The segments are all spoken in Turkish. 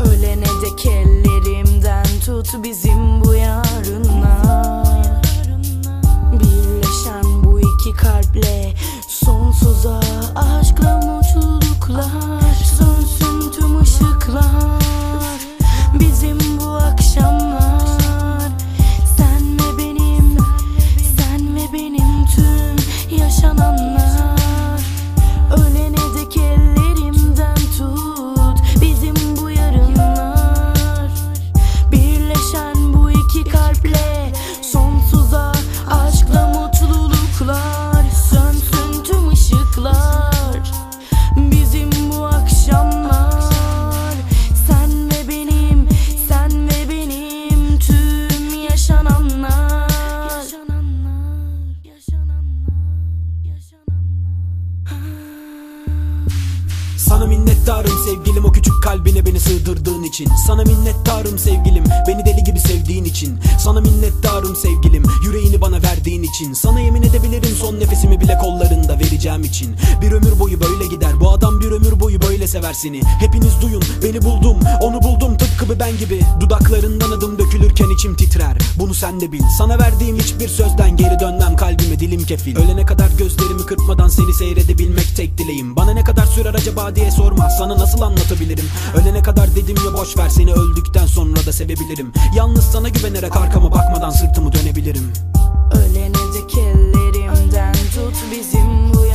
Ölene dek ellerimden tut bizim bu yarınlar Sana minnettarım sevgilim o küçük kalbine beni sığdırdığın için. Sana minnettarım sevgilim beni deli gibi sevdiğin için. Sana minnettarım sevgilim yüreğini bana verdiğin için. Sana yemin edebilirim son nefesimi bile kollarında vereceğim için. Bir ömür boyu böyle gider bu adam bir ömür boyu böyle sever seni. Hepiniz duyun beni buldum onu buldum tıpkı bir ben gibi. Dudaklarından adım dökülürken içim titrer bunu sen de bil. Sana verdiğim hiçbir sözden geri dönmem kalbime dilim kefil. Ölene kadar gözlerimi kırpmadan seni seyredebilmek tek dileğim. Bana ne kadar sürer acaba diye sorma. Sana nasıl anlatabilirim? Ölene kadar dedim ya boş ver. Seni öldükten sonra da sevebilirim. Yalnız sana güvenerek arkama bakmadan sırtımı dönebilirim. Ölene dek ellerimden tut bizim bu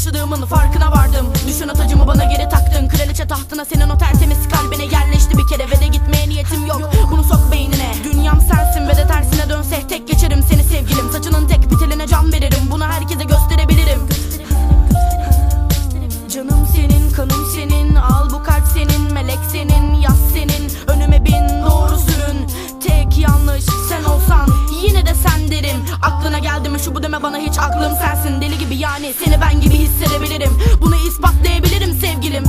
Yaşadığımın farkına vardım. Düşün atacımı bana geri taktın. Kraliçe tahtına senin o tertemiz kalbine şu bu deme bana hiç aklım sensin. Deli gibi yani seni ben gibi hissedebilirim. Bunu ispatlayabilirim sevgilim